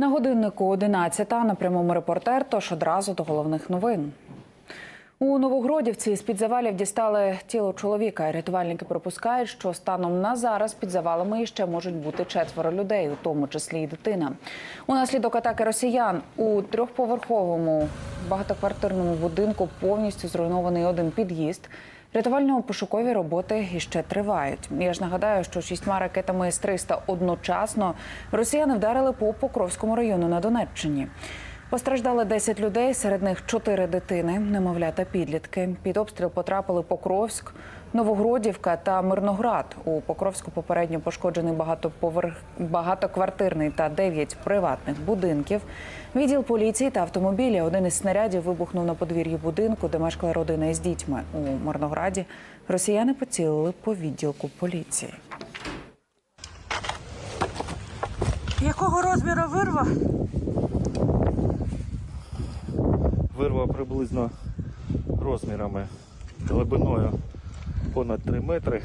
На годиннику 11 на прямому репортер, тож одразу до головних новин. У Новогродівці з-під завалів дістали тіло чоловіка. Рятувальники припускають, що станом на зараз під завалами іще можуть бути четверо людей, у тому числі й дитина. Унаслідок атаки росіян у трьохповерховому багатоквартирному будинку повністю зруйнований один під'їзд. Рятувально-пошукові роботи іще тривають. Я ж нагадаю, що шістьма ракетами С-300 одночасно росіяни вдарили по Покровському району на Донеччині. Постраждали 10 людей, серед них 4 дитини, немовля та підлітки. Під обстріл потрапили Покровськ, Новогродівка та Мирноград. У Покровську попередньо пошкоджений багатоповерх... багатоквартирний та 9 приватних будинків. Відділ поліції та автомобілі. Один із снарядів вибухнув на подвір'ї будинку, де мешкала родина із дітьми. У Мирнограді росіяни поцілили по відділку поліції. Якого розміру вирва? Вирва приблизно розмірами глибиною понад 3 метри,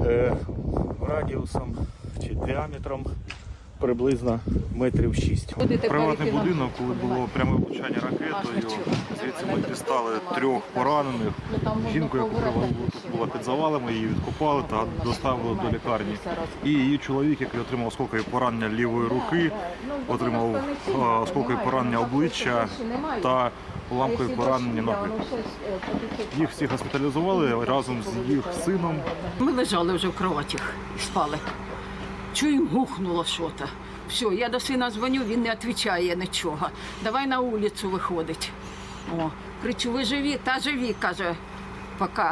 е, радіусом чи діаметром приблизно метрів 6. Приватний будинок, коли було пряме влучання ракетою, звідси ми дістали трьох поранених. Жінку, яку була під завалами, її відкопали та доставили до лікарні. І її чоловік, який отримав осколкові поранення лівої руки, отримав е, осколкові поранення обличчя та уламкові поранення ноги. Їх всіх госпіталізували разом з їх сином. Ми лежали вже в кроватях і спали. Чуємо, гухнуло щось. Все, я до сина дзвоню, він не відповідає нічого. Давай на вулицю виходить. О, кричу, ви живі? Та живі, каже, поки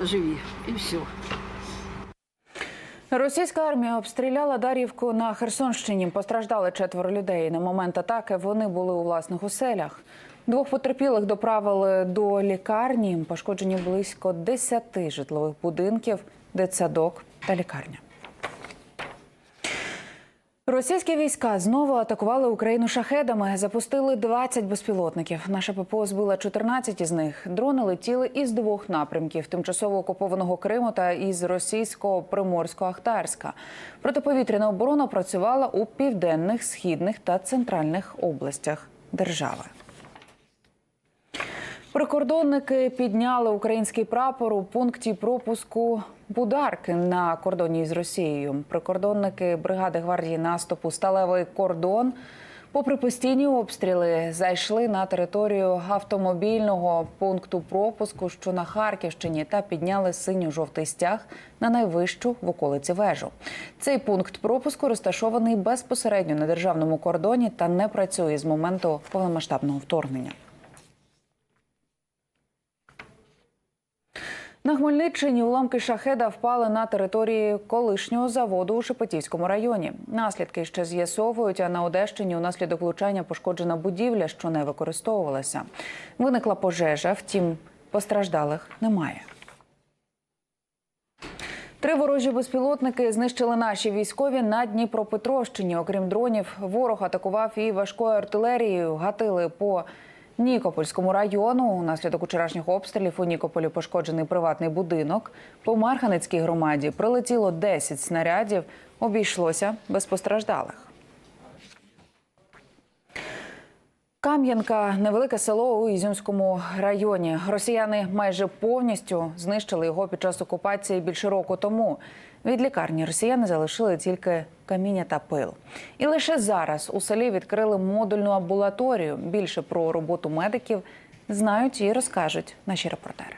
живі. І все. Російська армія обстріляла Дар'ївку на Херсонщині. Постраждали четверо людей. На момент атаки вони були у власних оселях. Двох потерпілих доправили до лікарні. Пошкоджені близько 10 житлових будинків, дитсадок та лікарня. Російські війська знову атакували Україну шахедами. Запустили 20 безпілотників. Наша ППО збила 14 із них. Дрони летіли із двох напрямків: тимчасово окупованого Криму та із російського приморського Ахтарська. Протиповітряна оборона працювала у південних, східних та центральних областях держави. Прикордонники підняли український прапор у пункті пропуску Бударки на кордоні з Росією. Прикордонники бригади гвардії наступу Сталевий кордон. Попри постійні обстріли, зайшли на територію автомобільного пункту пропуску, що на Харківщині, та підняли синьо-жовтий стяг на найвищу в околиці вежу. Цей пункт пропуску розташований безпосередньо на державному кордоні та не працює з моменту повномасштабного вторгнення. На Хмельниччині уламки шахеда впали на території колишнього заводу у Шепетівському районі. Наслідки ще з'ясовують, а на Одещині унаслідок влучання пошкоджена будівля, що не використовувалася. Виникла пожежа, втім постраждалих немає. Три ворожі безпілотники знищили наші військові на Дніпропетровщині. Окрім дронів, ворог атакував і важкою артилерією. Гатили по Нікопольському району. внаслідок вчорашніх обстрілів у Нікополі пошкоджений приватний будинок. По Марханицькій громаді прилетіло 10 снарядів. Обійшлося без постраждалих. Кам'янка невелике село у Ізюмському районі. Росіяни майже повністю знищили його під час окупації більше року тому. Від лікарні росіяни залишили тільки каміння та пил. І лише зараз у селі відкрили модульну амбулаторію. Більше про роботу медиків знають і розкажуть наші репортери.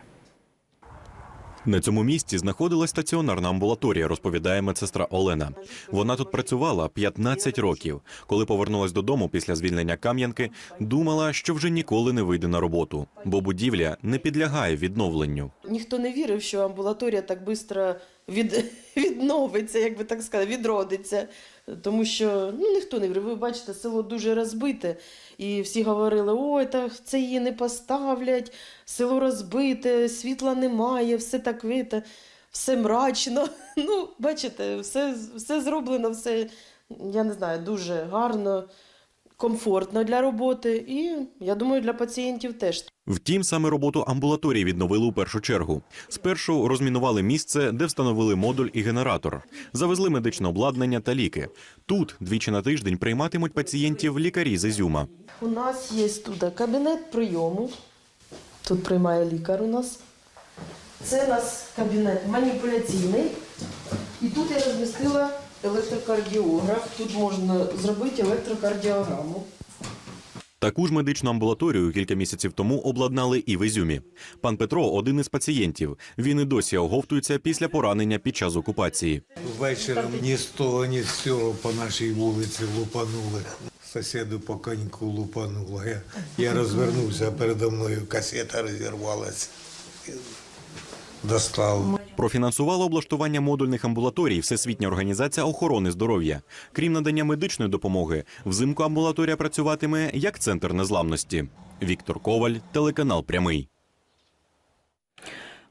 На цьому місці знаходилась стаціонарна амбулаторія, розповідає медсестра Олена. Вона тут працювала 15 років. Коли повернулась додому після звільнення Кам'янки, думала, що вже ніколи не вийде на роботу, бо будівля не підлягає відновленню. Ніхто не вірив, що амбулаторія так швидко від, відновиться, як би так сказати, відродиться. Тому що ну, ніхто не вірив. Ви бачите, село дуже розбите, і всі говорили: ой, та це її не поставлять, село розбите, світла немає, все так вите, все мрачно. Ну, бачите, все, все зроблено, все, я не знаю, дуже гарно. Комфортно для роботи, і я думаю, для пацієнтів теж. Втім, саме роботу амбулаторії відновили у першу чергу. Спершу розмінували місце, де встановили модуль і генератор, завезли медичне обладнання та ліки. Тут двічі на тиждень прийматимуть пацієнтів лікарі з Ізюма. У нас є тут кабінет прийому. Тут приймає лікар у нас. Це у нас кабінет маніпуляційний. І тут я розмістила електрокардіограф. Тут можна зробити електрокардіограму. Таку ж медичну амбулаторію кілька місяців тому обладнали і в Ізюмі. Пан Петро один із пацієнтів. Він і досі оговтується після поранення під час окупації. Вечором ні з того, ні з цього по нашій вулиці лупанули. Сусіду по коньку лупануло. Я, я розвернувся, а передо мною касета розірвалася. Достав. Профінансувала облаштування модульних амбулаторій Всесвітня організація охорони здоров'я. Крім надання медичної допомоги, взимку амбулаторія працюватиме як центр незламності. Віктор Коваль, телеканал Прямий.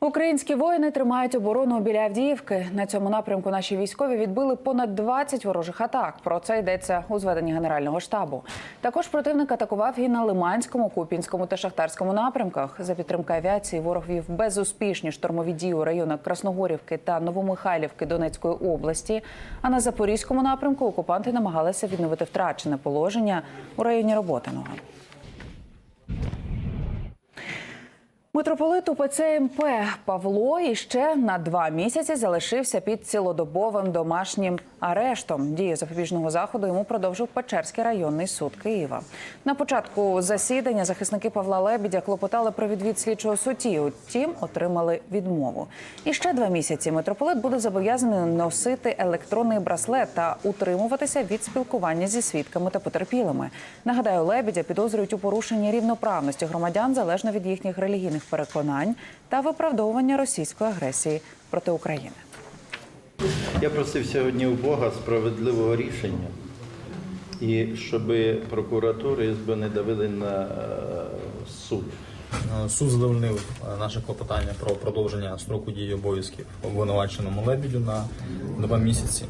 Українські воїни тримають оборону біля Авдіївки. На цьому напрямку наші військові відбили понад 20 ворожих атак. Про це йдеться у зведенні Генерального штабу. Також противник атакував і на Лиманському, Купінському та Шахтарському напрямках. За підтримки авіації ворог вів безуспішні штурмові дії у районах Красногорівки та Новомихайлівки Донецької області. А на Запорізькому напрямку окупанти намагалися відновити втрачене положення у районі Роботиного. Митрополит УПЦ МП Павло іще на два місяці залишився під цілодобовим домашнім арештом. Дію запобіжного заходу йому продовжив Печерський районний суд Києва. На початку засідання захисники Павла Лебідя клопотали про відвід слідчого судді. Утім, отримали відмову. І ще два місяці митрополит буде зобов'язаний носити електронний браслет та утримуватися від спілкування зі свідками та потерпілими. Нагадаю, Лебідя підозрюють у порушенні рівноправності громадян залежно від їхніх релігійних переконань та виправдовування російської агресії проти України. Я просив сьогодні у Бога справедливого рішення, і щоб прокуратура і СБ не давили на е, суд. Е, Суд задовольнив е, наше клопотання про продовження строку дії обов'язків обвинуваченому лебідю на два місяці.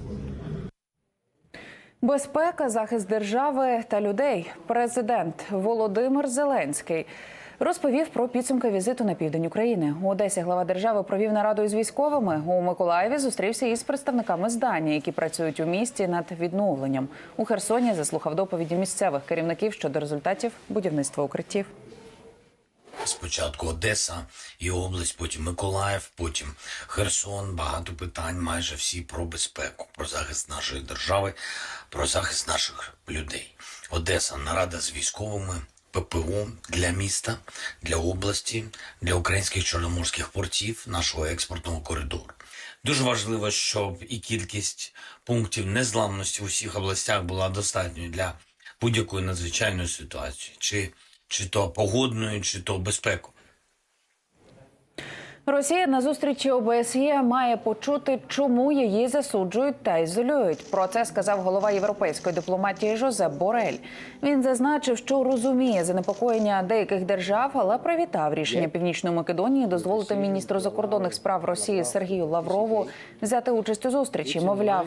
Безпека, захист держави та людей. Президент Володимир Зеленський розповів про підсумки візиту на південь України. У Одесі глава держави провів нараду із військовими. У Миколаєві зустрівся із представниками здання, які працюють у місті над відновленням. У Херсоні заслухав доповіді місцевих керівників щодо результатів будівництва укриттів. Спочатку Одеса і область, потім Миколаїв, потім Херсон. Багато питань, майже всі про безпеку, про захист нашої держави, про захист наших людей. Одеса нарада з військовими. ППО для міста, для області, для українських чорноморських портів, нашого експортного коридору. Дуже важливо, щоб і кількість пунктів незламності в усіх областях була достатньою для будь-якої надзвичайної ситуації, чи, чи то погодної, чи то безпекової. Росія на зустрічі ОБСЄ має почути, чому її засуджують та ізолюють. Про це сказав голова європейської дипломатії Жозеп Борель. Він зазначив, що розуміє занепокоєння деяких держав, але привітав рішення Північної Македонії дозволити міністру закордонних справ Росії Сергію Лаврову взяти участь у зустрічі. Мовляв,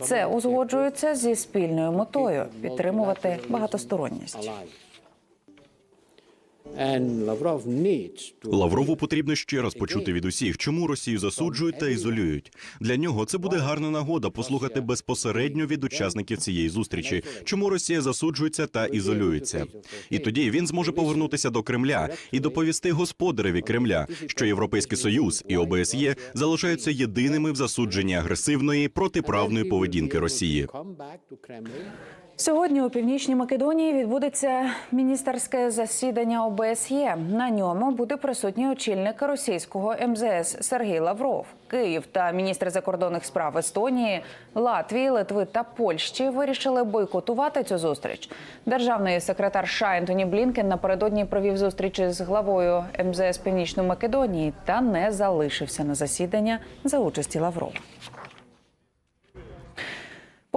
це узгоджується зі спільною метою підтримувати багатосторонність. Лаврову потрібно ще раз почути від усіх, чому Росію засуджують та ізолюють. Для нього це буде гарна нагода послухати безпосередньо від учасників цієї зустрічі, чому Росія засуджується та ізолюється. І тоді він зможе повернутися до Кремля і доповісти господареві Кремля, що Європейський Союз і ОБСЄ залишаються єдиними в засудженні агресивної протиправної поведінки Росії. Сьогодні у північній Македонії відбудеться міністерське засідання ОБСЄ. На ньому буде присутній очільник російського МЗС Сергій Лавров. Київ та міністри закордонних справ Естонії, Латвії, Литви та Польщі вирішили бойкотувати цю зустріч. Державний секретар США Ентоні Блінкен напередодні провів зустріч з главою МЗС Північної Македонії та не залишився на засідання за участі Лаврова.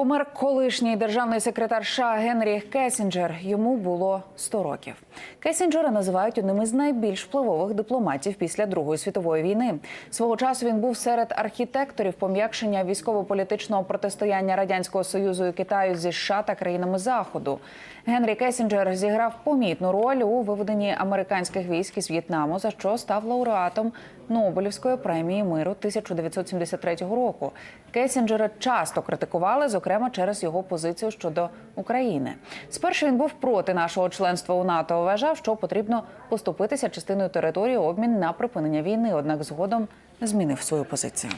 Помер колишній державний секретар США Генрі Кесінджер. Йому було 100 років. Кесінджера називають одним із найбільш впливових дипломатів після Другої світової війни. Свого часу він був серед архітекторів пом'якшення військово-політичного протистояння радянського союзу і Китаю зі США та країнами Заходу. Генрі Кесінджер зіграв помітну роль у виведенні американських військ із В'єтнаму, за що став лауреатом Нобелівської премії миру 1973 року. Кесінджера часто критикували, зокрема через його позицію щодо України. Спершу він був проти нашого членства у НАТО. Вважав, що потрібно поступитися частиною території обмін на припинення війни. Однак згодом змінив свою позицію.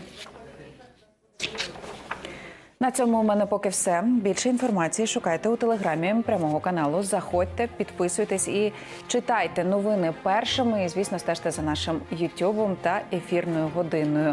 На цьому у мене поки все. Більше інформації шукайте у телеграмі прямого каналу. Заходьте, підписуйтесь і читайте новини першими. І звісно, стежте за нашим Ютубом та ефірною годиною.